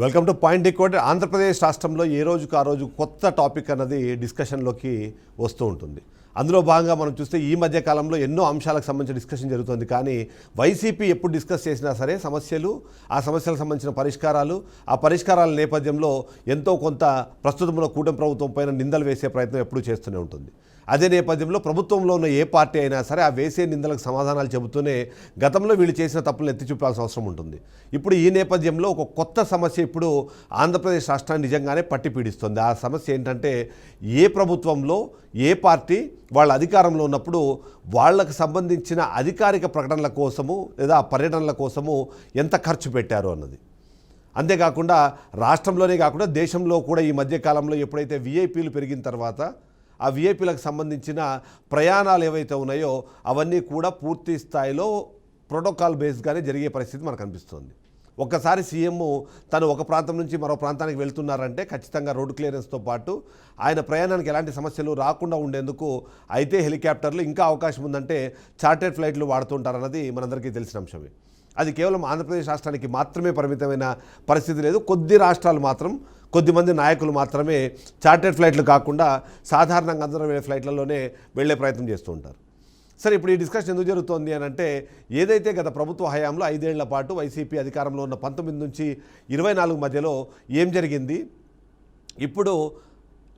Welcome to point decode Andhra Pradesh రాష్ట్రంలో ఏ రోజుకు ఆ రోజు కొత్త టాపిక్ అన్నది డిస్కషన్లోకి వస్తూ ఉంటుంది. అందులో భాగంగా మనం చూస్తే ఈ మధ్య కాలంలో ఎన్నో అంశాలకు సంబంధించిన డిస్కషన్ జరుగుతుంది. కానీ వైసీపీ ఎప్పుడు డిస్కస్ చేసినా సరే సమస్యలు ఆ సమస్యలకు సంబంధించిన పరిష్కారాలు ఆ పరిష్కారాల నేపథ్యంలో ఎంతో కొంత ప్రస్తుతంలో కూటమి ప్రభుత్వం పైన నిందలు వేసే ప్రయత్నం ఎప్పుడూ చేస్తూనే ఉంటుంది. అదే నేపథ్యంలో ప్రభుత్వంలో ఉన్న ఏ పార్టీ అయినా సరే ఆ వేసే నిందలకు సమాధానాలు చెబుతూనే గతంలో వీళ్ళు చేసిన తప్పులను ఎత్తి చూపాల్సిన అవసరం ఉంటుంది. ఇప్పుడు ఈ నేపథ్యంలో ఒక కొత్త సమస్య ఇప్పుడు ఆంధ్రప్రదేశ్ రాష్ట్రాన్ని నిజంగానే పట్టి పీడిస్తుంది. ఆ సమస్య ఏంటంటే ఏ ప్రభుత్వంలో ఏ పార్టీ వాళ్ళ అధికారంలో ఉన్నప్పుడు వాళ్ళకు సంబంధించిన అధికారిక ప్రకటనల కోసము లేదా పర్యటనల కోసము ఎంత ఖర్చు పెట్టారు అన్నది. అంతేకాకుండా రాష్ట్రంలోనే కాకుండా దేశంలో కూడా ఈ మధ్యకాలంలో ఎప్పుడైతే విఐపీలు పెరిగిన తర్వాత ఆ విఐపీలకు సంబంధించిన ప్రయాణాలు ఏవైతే ఉన్నాయో అవన్నీ కూడా పూర్తి స్థాయిలో ప్రోటోకాల్ బేస్డ్గానే జరిగే పరిస్థితి మనకు అనిపిస్తుంది. ఒక్కసారి సీఎం తను ఒక ప్రాంతం నుంచి మరో ప్రాంతానికి వెళ్తున్నారంటే ఖచ్చితంగా రోడ్డు క్లియరెన్స్తో పాటు ఆయన ప్రయాణానికి ఎలాంటి సమస్యలు రాకుండా ఉండేందుకు అయితే హెలికాప్టర్లు ఇంకా అవకాశం ఉందంటే చార్టెడ్ ఫ్లైట్లు వాడుతుంటారన్నది మనందరికీ తెలిసిన అంశమే. అది కేవలం ఆంధ్రప్రదేశ్ రాష్ట్రానికి మాత్రమే పరిమితమైన పరిస్థితి లేదు. కొద్ది రాష్ట్రాలు మాత్రం కొద్దిమంది నాయకులు మాత్రమే చార్టెడ్ ఫ్లైట్లు కాకుండా సాధారణంగా అందరం వెళ్ళే ఫ్లైట్లలోనే వెళ్ళే ప్రయత్నం చేస్తూ ఉంటారు. సరే ఇప్పుడు ఈ డిస్కషన్ ఎందుకు జరుగుతోంది అని అంటే ఏదైతే గత ప్రభుత్వ హయాంలో ఐదేళ్ళ పాటు వైసీపీ అధికారంలో ఉన్న పంతొమ్మిది నుంచి ఇరవై నాలుగు మధ్యలో ఏం జరిగింది? ఇప్పుడు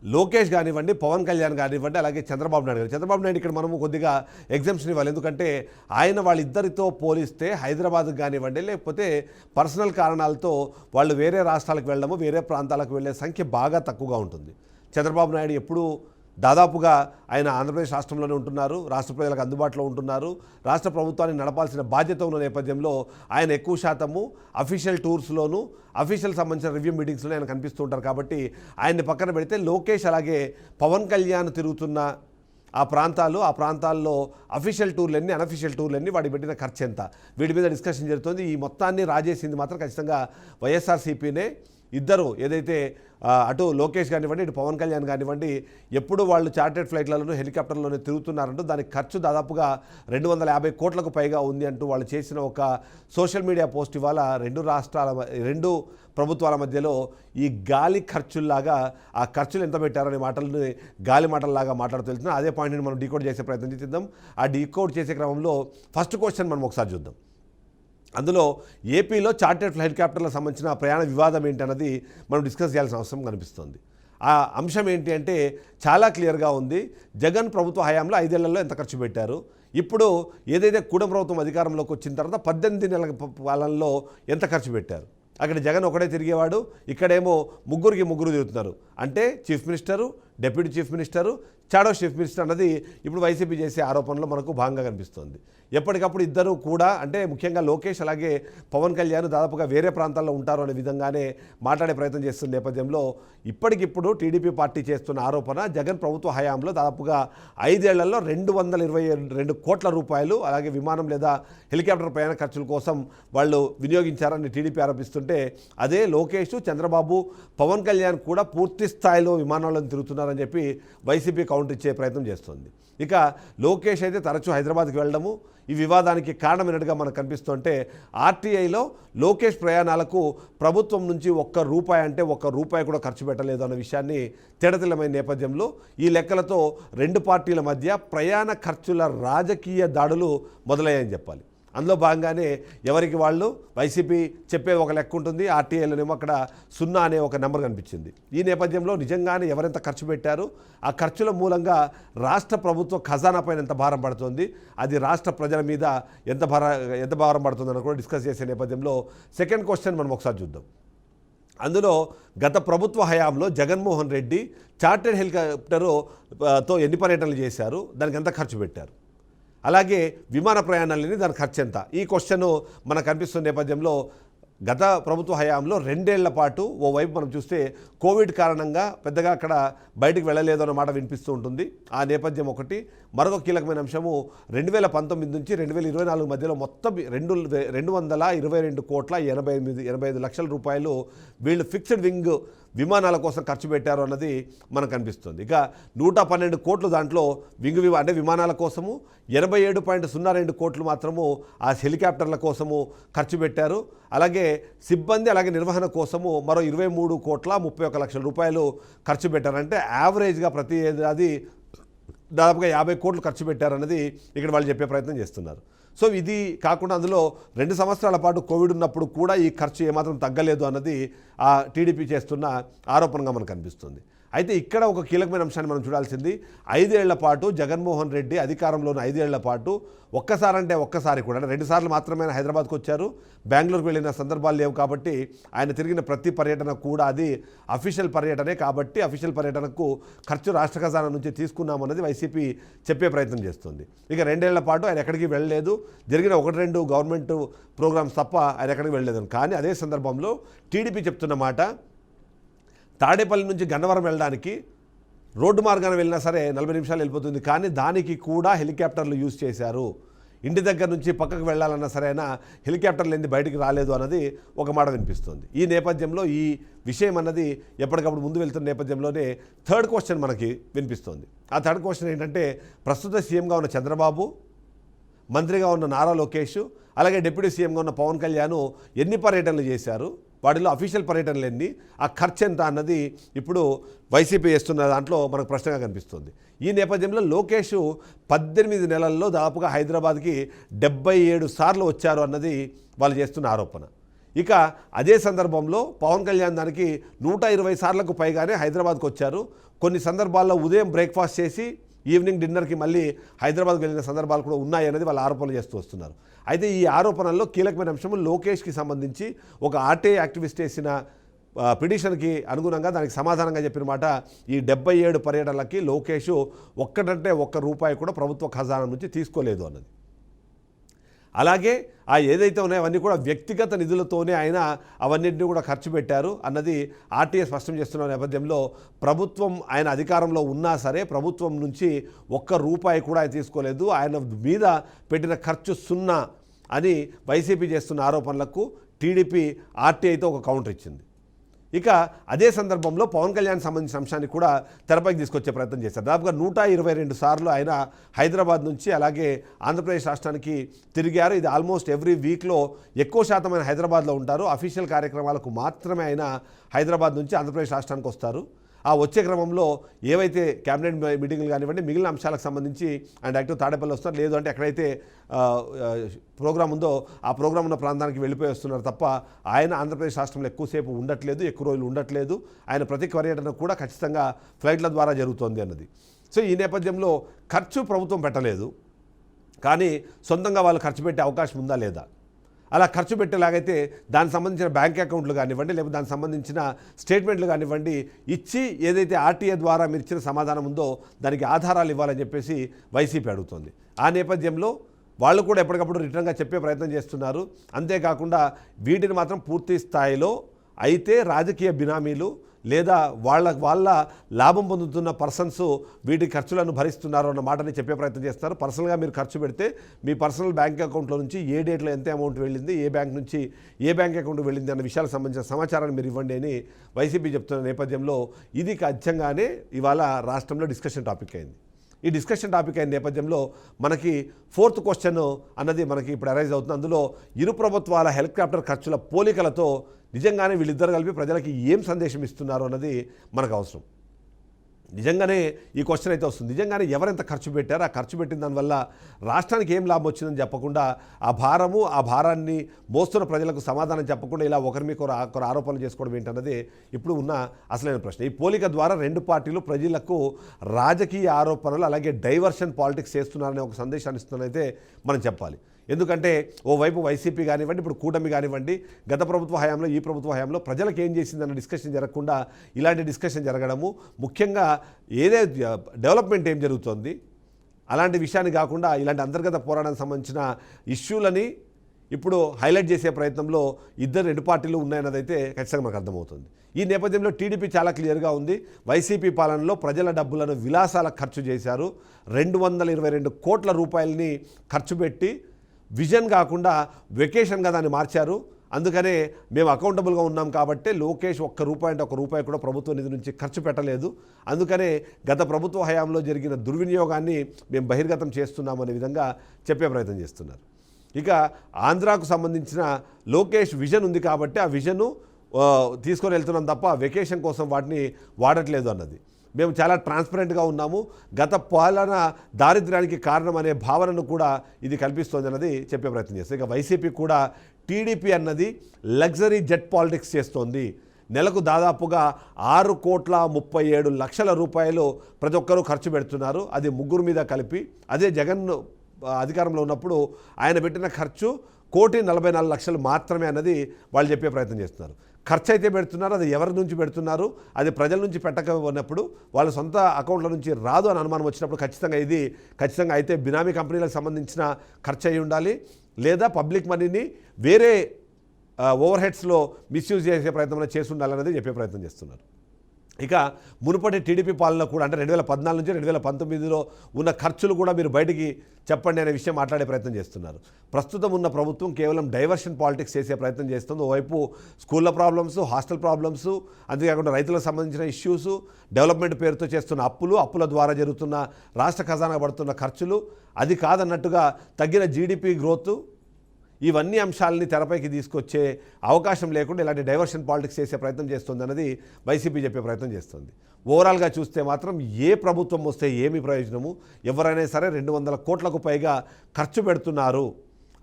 లోకేష్ కానివ్వండి పవన్ కళ్యాణ్ కానివ్వండి అలాగే చంద్రబాబు నాయుడు గారు. చంద్రబాబు నాయుడు ఇక్కడ మనము కొద్దిగా ఎగ్జామ్షన్ ఇవ్వాలి. ఎందుకంటే ఆయన వాళ్ళిద్దరితో పోలిస్తే హైదరాబాద్కి కానివ్వండి లేకపోతే పర్సనల్ కారణాలతో వాళ్ళు వేరే రాష్ట్రాలకు వెళ్ళడము వేరే ప్రాంతాలకు వెళ్ళే సంఖ్య బాగా తక్కువగా ఉంటుంది. చంద్రబాబు నాయుడు ఎప్పుడూ దాదాపుగా ఆయన ఆంధ్రప్రదేశ్ రాష్ట్రంలోనే ఉంటున్నారు రాష్ట్ర ప్రజలకు అందుబాటులో ఉంటున్నారు. రాష్ట్ర ప్రభుత్వాన్ని నడపాల్సిన బాధ్యత ఉన్న నేపథ్యంలో ఆయన ఎక్కువ శాతము అఫీషియల్ టూర్స్లోను అఫీషియల్ సంబంధించిన రివ్యూ మీటింగ్స్లోనే ఆయన కనిపిస్తూ ఉంటారు కాబట్టి ఆయన్ని పక్కన పెడితే లోకేష్ అలాగే పవన్ కళ్యాణ్ తిరుగుతున్న ఆ ప్రాంతాలు ఆ ప్రాంతాల్లో అఫీషియల్ టూర్లన్నీ అనఫీషియల్ టూర్లన్నీ వాడి పెట్టిన ఖర్చు ఎంత? వీటి మీద డిస్కషన్ జరుగుతుంది. ఈ మొత్తాన్ని రాజేసింది మాత్రం ఖచ్చితంగా వైఎస్ఆర్సీపీనే. ఇద్దరు ఏదైతే అటు లోకేష్ కానివ్వండి ఇటు పవన్ కళ్యాణ్ కానివ్వండి ఎప్పుడు వాళ్ళు చార్టెడ్ ఫ్లైట్లలోనూ హెలికాప్టర్లోనే తిరుగుతున్నారంటూ దానికి ఖర్చు దాదాపుగా రెండు వందల యాభై కోట్లకు పైగా ఉంది అంటూ వాళ్ళు చేసిన ఒక సోషల్ మీడియా పోస్ట్ ఇవాళ రెండు రాష్ట్రాల రెండు ప్రభుత్వాల మధ్యలో ఈ గాలి ఖర్చుల్లాగా ఆ ఖర్చులు ఎంత పెట్టారనే మాటలని గాలి మాటల్లాగా మాట్లాడుతూ అదే పాయింట్ని మనం డీకోడ్ చేసే ప్రయత్నం చేద్దాం. ఆ డీకోడ్ చేసే క్రమంలో ఫస్ట్ క్వశ్చన్ మనం ఒకసారి చూద్దాం. అందులో ఏపీలో చార్టెడ్ హెలికాప్టర్లకు సంబంధించిన ప్రయాణ వివాదం ఏంటన్నది మనం డిస్కస్ చేయాల్సిన అవసరం కనిపిస్తుంది. ఆ అంశం ఏంటి అంటే చాలా క్లియర్గా ఉంది. జగన్ ప్రభుత్వ హయాంలో ఐదేళ్ళలో ఎంత ఖర్చు పెట్టారు? ఇప్పుడు ఏదైతే కూడ ప్రభుత్వం అధికారంలోకి వచ్చిన తర్వాత పద్దెనిమిది నెలల పాలనలో ఎంత ఖర్చు పెట్టారు? అక్కడ జగన్ ఒకడే తిరిగేవాడు ఇక్కడేమో ముగ్గురికి ముగ్గురు తిరుగుతున్నారు. అంటే chief minister deputy chief minister shadow chief minister అన్నది ఇప్పుడు వైసీపీ చేసే ఆరోపణలో మనకు భాగంగా కనిపిస్తుంది. ఎప్పటికప్పుడు ఇద్దరు కూడా అంటే ముఖ్యంగా లోకేష్ అలాగే పవన్ కళ్యాణ్ దాదాపుగా వేరే ప్రాంతాల్లో ఉంటారు అనే విధంగానే మాట్లాడే ప్రయత్నం చేస్తున్న నేపథ్యంలో ఇప్పటికిప్పుడు టీడీపీ పార్టీ చేస్తున్న ఆరోపణ జగన్ ప్రభుత్వ హయాంలో దాదాపుగా ఐదేళ్ళలో రెండు వందల ఇరవై రెండు కోట్ల రూపాయలు అలాగే విమానం లేదా హెలికాప్టర్ ప్రయాణ ఖర్చుల కోసం వాళ్ళు వినియోగించారని టీడీపీ ఆరోపిస్తుంటే అదే లోకేష్ చంద్రబాబు పవన్ కళ్యాణ్ కూడా పూర్తి స్థాయిలో విమానాలను తిరుగుతున్నారు. తిరుగుతున్నారని చెప్పి వైసీపీ కౌంటర్ ఇచ్చే ప్రయత్నం చేస్తుంది. ఇక లోకేష్ అయితే తరచూ హైదరాబాద్కి వెళ్ళడము. ఈ వివాదానికి కారణమైనట్టుగా మనకు కనిపిస్తుంటే ఆర్టీఐలో లోకేష్ ప్రయాణాలకు ప్రభుత్వం నుంచి ఒక్క రూపాయి అంటే ఒక్క రూపాయి కూడా ఖర్చు పెట్టలేదు అన్న విషయాన్ని తేడతిల్లమైన నేపథ్యంలో ఈ లెక్కలతో రెండు పార్టీల మధ్య ప్రయాణ ఖర్చుల రాజకీయ దాడులు మొదలయ్యాయని చెప్పాలి. అందులో భాగంగానే ఎవరికి వాళ్ళు? వైసీపీ చెప్పే ఒక లెక్క ఉంటుంది. ఆర్టీఐలోనేమో అక్కడ సున్నా అనే ఒక నెంబర్ కనిపించింది. ఈ నేపథ్యంలో నిజంగానే ఎవరెంత ఖర్చు పెట్టారు? ఆ ఖర్చుల మూలంగా రాష్ట్ర ప్రభుత్వ ఖజానా పైన ఎంత భారం పడుతుంది? అది రాష్ట్ర ప్రజల మీద ఎంత భార ఎంత భారం పడుతుందని కూడా డిస్కస్ చేసే నేపథ్యంలో సెకండ్ క్వశ్చన్ మనం ఒకసారి చూద్దాం. అందులో గత ప్రభుత్వ హయాంలో జగన్మోహన్ రెడ్డి చార్టెడ్ హెలికాప్టరు తో ఎన్ని పర్యటనలు చేశారు? దానికి ఎంత ఖర్చు పెట్టారు? అలాగే విమాన ప్రయాణాలని దాని ఖర్చు ఎంత ఈ క్వశ్చన్ మనకు కనిపిస్తున్న నేపథ్యంలో గత ప్రభుత్వ హయాంలో రెండేళ్ళ పాటు ఓవైపు మనం చూస్తే కోవిడ్ కారణంగా పెద్దగా అక్కడ బయటికి వెళ్ళలేదు అన్నమాట వినిపిస్తూ ఉంటుంది. ఆ నేపథ్యం ఒకటి. మరొక కీలకమైన అంశము రెండు వేల పంతొమ్మిది నుంచి రెండు వేల ఇరవై నాలుగు మధ్యలో మొత్తం రెండు రెండు వందల ఇరవై రెండు కోట్ల ఎనభై ఎనిమిది ఎనభై ఐదు లక్షల రూపాయలు వీళ్ళు ఫిక్స్డ్ వింగ్ విమానాల కోసం ఖర్చు పెట్టారు అన్నది మనకు కనిపిస్తుంది ఇక నూట పన్నెండు కోట్లు దాంట్లో వింగు విమా అంటే విమానాల కోసము ఎనభై ఏడు పాయింట్ సున్నా రెండు కోట్లు మాత్రము ఆ హెలికాప్టర్ల కోసము ఖర్చు పెట్టారు. అలాగే సిబ్బంది అలాగే నిర్వహణ కోసము మరో ఇరవై మూడు కోట్ల ముప్పై ఒక లక్షల రూపాయలు ఖర్చు పెట్టారంటే యావరేజ్గా ప్రతి ఏడాది దాదాపుగా యాభై కోట్లు ఖర్చు పెట్టారన్నది ఇక్కడ వాళ్ళు చెప్పే ప్రయత్నం చేస్తున్నారు. సో ఇది కాకుండా అందులో రెండు సంవత్సరాల పాటు కోవిడ్ ఉన్నప్పుడు కూడా ఈ ఖర్చు ఏమాత్రం తగ్గలేదు అన్నది ఆ టీడీపీ చేస్తున్న ఆరోపణగా మనకు అనిపిస్తుంది అయితే ఇక్కడ ఒక కీలకమైన అంశాన్ని మనం చూడాల్సింది. ఐదేళ్ళ పాటు జగన్మోహన్ రెడ్డి అధికారంలోని ఐదేళ్ళ పాటు ఒక్కసారంటే ఒక్కసారి కూడా రెండుసార్లు మాత్రమే హైదరాబాద్కు వచ్చారు. బెంగళూరుకు వెళ్ళిన సందర్భాలు లేవు కాబట్టి ఆయన తిరిగిన ప్రతి పర్యటన కూడా అది అఫీషియల్ పర్యటనే కాబట్టి అఫీషియల్ పర్యటనకు ఖర్చు రాష్ట్ర ఖజానా నుంచి తీసుకున్నామన్నది వైసీపీ చెప్పే ప్రయత్నం చేస్తుంది. ఇక రెండేళ్ళ పాటు ఆయన ఎక్కడికి వెళ్ళలేదు. జరిగిన ఒకటి రెండు గవర్నమెంట్ ప్రోగ్రామ్స్ తప్ప ఆయన ఎక్కడికి వెళ్ళలేదు. కానీ అదే సందర్భంలో టీడీపీ చెప్తున్న మాట తాడేపల్లి నుంచి గన్నవరం వెళ్ళడానికి రోడ్డు మార్గాన వెళ్ళినా సరే నలభై నిమిషాలు వెళ్ళిపోతుంది. కానీ దానికి కూడా హెలికాప్టర్లు యూజ్ చేశారు. ఇంటి దగ్గర నుంచి పక్కకు వెళ్ళాలన్నా సరైన హెలికాప్టర్లు ఏంది బయటికి రాలేదు అన్నది ఒక మాట వినిపిస్తుంది. ఈ నేపథ్యంలో ఈ విషయం అన్నది ఎప్పటికప్పుడు ముందు వెళ్తున్న నేపథ్యంలోనే థర్డ్ క్వశ్చన్ మనకి వినిపిస్తుంది. ఆ థర్డ్ క్వశ్చన్ ఏంటంటే ప్రస్తుత సీఎంగా ఉన్న చంద్రబాబు మంత్రిగా ఉన్న నారా లోకేష్ అలాగే డిప్యూటీ సీఎంగా ఉన్న పవన్ కళ్యాణ్ ఎన్ని పర్యటనలు చేశారు? వాటిలో అఫీషియల్ పర్యటనలు ఎన్ని ఆ ఖర్చు ఎంత అన్నది ఇప్పుడు వైసీపీ చేస్తున్న దాంట్లో మనకు ప్రశ్నగా కనిపిస్తుంది. ఈ నేపథ్యంలో లోకేష్ పద్దెనిమిది నెలల్లో దాదాపుగా హైదరాబాద్కి డెబ్బై ఏడు సార్లు వచ్చారు అన్నది వాళ్ళు చేస్తున్న ఆరోపణ. ఇక అదే సందర్భంలో పవన్ కళ్యాణ్ దానికి నూట ఇరవై సార్లకు పైగానే హైదరాబాద్కు వచ్చారు. కొన్ని సందర్భాల్లో ఉదయం బ్రేక్ఫాస్ట్ చేసి ఈవినింగ్ డిన్నర్కి మళ్ళీ హైదరాబాద్కి వెళ్ళిన సందర్భాలు కూడా ఉన్నాయి అనేది వాళ్ళు ఆరోపణలు చేస్తూ వస్తున్నారు. అయితే ఈ ఆరోపణల్లో కీలకమైన అంశం లోకేష్కి సంబంధించి ఒక ఆర్టీ యాక్టివిస్ట్ వేసిన పిటిషన్కి అనుగుణంగా దానికి సమాధానంగా చెప్పిన మాట ఈ డెబ్బై ఏడు పర్యటనలకి లోకేష్ ఒక్కటంటే ఒక్క రూపాయి కూడా ప్రభుత్వ ఖజానా నుంచి తీసుకోలేదు అన్నది. అలాగే ఆ ఏదైతే ఉన్నాయో అవన్నీ కూడా వ్యక్తిగత నిధులతోనే ఆయన అవన్నింటినీ కూడా ఖర్చు పెట్టారు అన్నది ఆర్టీఏ స్పష్టం చేస్తున్న నేపథ్యంలో ప్రభుత్వం ఆయన అధికారంలో ఉన్నా సరే ప్రభుత్వం నుంచి ఒక్క రూపాయి కూడా ఆయన తీసుకోలేదు. ఆయన మీద పెట్టిన ఖర్చు సున్నా అని వైసీపీ చేస్తున్న ఆరోపణలకు టీడీపీ ఆర్టీఐతో ఒక కౌంటర్ ఇచ్చింది. ఇక అదే సందర్భంలో పవన్ కళ్యాణ్ సంబంధించిన అంశాన్ని కూడా తెరపైకి తీసుకొచ్చే ప్రయత్నం చేశారు. దాదాపుగా నూట ఇరవై రెండు సార్లు ఆయన హైదరాబాద్ నుంచి అలాగే ఆంధ్రప్రదేశ్ రాష్ట్రానికి తిరిగారు. ఇది ఆల్మోస్ట్ ఎవ్రీ వీక్లో ఎక్కువ శాతం ఆయన హైదరాబాద్లో ఉంటారు. అఫీషియల్ కార్యక్రమాలకు మాత్రమే ఆయన హైదరాబాద్ నుంచి ఆంధ్రప్రదేశ్ రాష్ట్రానికి వస్తారు. ఆ వచ్చే క్రమంలో ఏవైతే క్యాబినెట్ మీటింగ్లు కానివ్వండి మిగిలిన అంశాలకు సంబంధించి ఆయన డైరెక్ట్ తాడేపల్లి వస్తారు లేదు అంటే ఎక్కడైతే ప్రోగ్రామ్ ఉందో ఆ ప్రోగ్రామ్ ఉన్న ప్రాంతానికి వెళ్ళిపోయి వస్తున్నారు తప్ప ఆయన ఆంధ్రప్రదేశ్ రాష్ట్రంలో ఎక్కువసేపు ఉండట్లేదు ఎక్కువ రోజులు ఉండట్లేదు. ఆయన ప్రతి పర్యటన కూడా ఖచ్చితంగా ఫ్లైట్ల ద్వారా జరుగుతోంది అన్నది. సో ఈ నేపథ్యంలో ఖర్చు ప్రభుత్వం పెట్టలేదు. కానీ సొంతంగా వాళ్ళు ఖర్చు పెట్టే అవకాశం ఉందా లేదా? అలా ఖర్చు పెట్టేలాగైతే దానికి సంబంధించిన బ్యాంక్ అకౌంట్లు కానివ్వండి లేకపోతే దానికి సంబంధించిన స్టేట్మెంట్లు కానివ్వండి ఇచ్చి ఏదైతే ఆర్టీఏ ద్వారా మీరు ఇచ్చిన సమాధానం ఉందో దానికి ఆధారాలు ఇవ్వాలని చెప్పేసి వైసీపీ అడుగుతోంది. ఆ నేపథ్యంలో వాళ్ళు కూడా ఎప్పటికప్పుడు రిటర్న్గా చెప్పే ప్రయత్నం చేస్తున్నారు. అంతేకాకుండా వీటిని మాత్రం పూర్తి స్థాయిలో అయితే రాజకీయ బినామీలు లేదా వాళ్ళ వాళ్ళ లాభం పొందుతున్న పర్సన్స్ వీటి ఖర్చులను భరిస్తున్నారు అన్న మాటని చెప్పే ప్రయత్నం చేస్తారు. పర్సనల్గా మీరు ఖర్చు పెడితే మీ పర్సనల్ బ్యాంక్ అకౌంట్లో నుంచి ఏ డేట్లో ఎంత అమౌంట్ వెళ్ళింది ఏ బ్యాంక్ నుంచి ఏ బ్యాంక్ అకౌంట్ వెళ్ళింది అన్న విషయాలకు సంబంధించిన సమాచారాన్ని మీరు ఇవ్వండి అని వైసీపీ చెప్తున్న నేపథ్యంలో ఇది ఖచ్చితంగానే ఇవాళ రాష్ట్రంలో డిస్కషన్ టాపిక్ అయింది. ఈ డిస్కషన్ టాపిక్ అయిన నేపథ్యంలో మనకి ఫోర్త్ క్వశ్చన్ అన్నది మనకి ఇప్పుడు అరైజ్ అవుతుంది. అందులో ఇరు ప్రభుత్వాల హెలికాప్టర్ ఖర్చుల పోలికలతో నిజంగానే వీళ్ళిద్దరు కలిపి ప్రజలకి ఏం సందేశం ఇస్తున్నారు అన్నది మనకు అవసరం. నిజంగానే ఈ క్వశ్చన్ అయితే వస్తుంది. నిజంగానే ఎవరెంత ఖర్చు పెట్టారో ఆ ఖర్చు పెట్టిన దానివల్ల రాష్ట్రానికి ఏం లాభం వచ్చిందని చెప్పకుండా ఆ భారము ఆ భారాన్ని మోస్తున్న ప్రజలకు సమాధానం చెప్పకుండా ఇలా ఒకరి మీకు ఒకరు ఆరోపణలు చేసుకోవడం ఏంటన్నది ఇప్పుడు ఉన్న అసలైన ప్రశ్న. ఈ పోలిక ద్వారా రెండు పార్టీలు ప్రజలకు రాజకీయ ఆరోపణలు అలాగే డైవర్షన్ పాలిటిక్స్ చేస్తున్నారనే ఒక సందేశాన్ని ఇస్తున్నారైతే మనం చెప్పాలి. ఎందుకంటే ఓవైపు వైసీపీ కానివ్వండి ఇప్పుడు కూటమి కానివ్వండి గత ప్రభుత్వ హయాంలో ఈ ప్రభుత్వ హయాంలో ప్రజలకు ఏం చేసిందన్న డిస్కషన్ జరగకుండా ఇలాంటి డిస్కషన్ జరగడము. ముఖ్యంగా ఏదే డెవలప్మెంట్ ఏం జరుగుతోంది అలాంటి విషయాన్ని కాకుండా ఇలాంటి అంతర్గత పోరాటానికి సంబంధించిన ఇష్యూలని ఇప్పుడు హైలైట్ చేసే ప్రయత్నంలో ఇద్దరు రెండు పార్టీలు ఉన్నాయన్నదైతే ఖచ్చితంగా మనకు అర్థమవుతుంది. ఈ నేపథ్యంలో టీడీపీ చాలా క్లియర్గా ఉంది. వైసీపీ పాలనలో ప్రజల డబ్బులను విలాసాల ఖర్చు చేశారు. రెండు వందల ఇరవై రెండు కోట్ల రూపాయలని ఖర్చు పెట్టి విజన్ కాకుండా వెకేషన్గా దాన్ని మార్చారు. అందుకనే మేము అకౌంటబుల్గా ఉన్నాం కాబట్టి లోకేష్ ఒక్క రూపాయి అంటే ఒక రూపాయి కూడా ప్రభుత్వ నిధి నుంచి ఖర్చు పెట్టలేదు. అందుకనే గత ప్రభుత్వ హయాంలో జరిగిన దుర్వినియోగాన్ని మేము బహిర్గతం చేస్తున్నామనే విధంగా చెప్పే ప్రయత్నం చేస్తున్నారు. ఇక ఆంధ్రాకు సంబంధించిన లోకేష్ విజన్ ఉంది కాబట్టి ఆ విజను తీసుకొని వెళ్తున్నాం తప్ప వెకేషన్ కోసం వాటిని వాడట్లేదు అన్నది. మేము చాలా ట్రాన్స్పరెంట్గా ఉన్నాము. గత పాలన దారిద్ర్యానికి కారణం అనే భావనను కూడా ఇది కల్పిస్తోంది అన్నది చెప్పే ప్రయత్నం చేస్తుంది ఇక వైసీపీ కూడా టీడీపీ అన్నది లగ్జరీ జెట్ పాలిటిక్స్ చేస్తోంది. నెలకు దాదాపుగా ఆరు కోట్ల ముప్పై ఏడు లక్షల రూపాయలు ప్రతి ఒక్కరూ ఖర్చు పెడుతున్నారు. అది ముగ్గురు మీద కలిపి అదే జగన్ అధికారంలో ఉన్నప్పుడు ఆయన పెట్టిన ఖర్చు కోటి నలభై నాలుగు లక్షలు మాత్రమే అన్నది వాళ్ళు చెప్పే ప్రయత్నం చేస్తున్నారు. ఖర్చు అయితే పెడుతున్నారు అది ఎవరి నుంచి పెడుతున్నారు అది ప్రజల నుంచి పెట్టకపోయినప్పుడు వాళ్ళ సొంత అకౌంట్ల నుంచి రాదు అని అనుమానం వచ్చినప్పుడు ఖచ్చితంగా ఇది ఖచ్చితంగా అయితే బినామీ కంపెనీలకు సంబంధించిన ఖర్చు అయి ఉండాలి. లేదా పబ్లిక్ మనీని వేరే ఓవర్ హెడ్స్లో మిస్యూజ్ చేసే ప్రయత్నం చేసి చెప్పే ప్రయత్నం చేస్తున్నారు. ఇక మునుపటి టీడీపీ పాలన కూడా అంటే రెండు వేల పద్నాలుగు నుంచి రెండు వేల పంతొమ్మిదిలో ఉన్న ఖర్చులు కూడా మీరు బయటికి చెప్పండి అనే విషయం మాట్లాడే ప్రయత్నం చేస్తున్నారు. ప్రస్తుతం ఉన్న ప్రభుత్వం కేవలం డైవర్షన్ పాలిటిక్స్ చేసే ప్రయత్నం చేస్తుంది. ఓవైపు స్కూళ్ళ ప్రాబ్లమ్స్ హాస్టల్ ప్రాబ్లమ్స్ అంతేకాకుండా రైతులకు సంబంధించిన ఇష్యూస్ డెవలప్మెంట్ పేరుతో చేస్తున్న అప్పులు అప్పుల ద్వారా జరుగుతున్న రాష్ట్ర ఖజానా పడుతున్న ఖర్చులు అది కాదన్నట్టుగా తగ్గిన జీడిపి గ్రోత్ ఇవన్నీ అంశాలని తెరపైకి తీసుకొచ్చే అవకాశం లేకుండా ఇలాంటి డైవర్షన్ పాలిటిక్స్ చేసే ప్రయత్నం చేస్తుంది అన్నది వైసీపీ చెప్పే ప్రయత్నం చేస్తుంది. ఓవరాల్గా చూస్తే మాత్రం ఏ ప్రభుత్వం వస్తే ఏమి ప్రయోజనము? ఎవరైనా సరే రెండు వందల కోట్లకు పైగా ఖర్చు పెడుతున్నారు.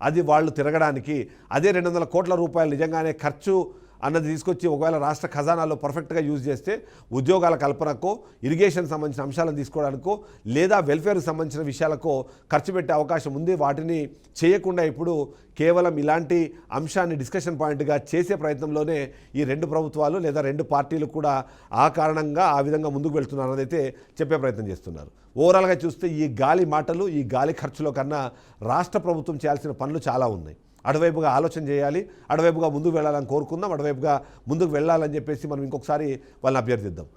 అది వాళ్ళు తిరగడానికి. అదే రెండు వందల కోట్ల రూపాయలు నిజంగానే ఖర్చు అన్నది తీసుకొచ్చి ఒకవేళ రాష్ట్ర ఖజానాలో పర్ఫెక్ట్గా యూజ్ చేస్తే ఉద్యోగాల కల్పనకో ఇరిగేషన్ సంబంధించిన అంశాలను తీసుకోవడానికో లేదా వెల్ఫేర్కి సంబంధించిన విషయాలకో ఖర్చు పెట్టే అవకాశం ఉంది. వాటిని చేయకుండా ఇప్పుడు కేవలం ఇలాంటి అంశాన్ని డిస్కషన్ పాయింట్గా చేసే ప్రయత్నంలోనే ఈ రెండు ప్రభుత్వాలు లేదా రెండు పార్టీలు కూడా ఆ కారణంగా ఆ విధంగా ముందుకు వెళ్తున్నారు చెప్పే ప్రయత్నం చేస్తున్నారు. ఓవరాల్గా చూస్తే ఈ గాలి మాటలు ఈ గాలి ఖర్చులో కన్నా రాష్ట్ర ప్రభుత్వం చేయాల్సిన పనులు చాలా ఉన్నాయి. అటువైపుగా ఆలోచన చేయాలి అటువైపుగా ముందుకు వెళ్ళాలని కోరుకుందాం అటువైపుగా ముందుకు వెళ్ళాలని చెప్పేసి మనం ఇంకొకసారి వాళ్ళని అభ్యర్థిద్దాం.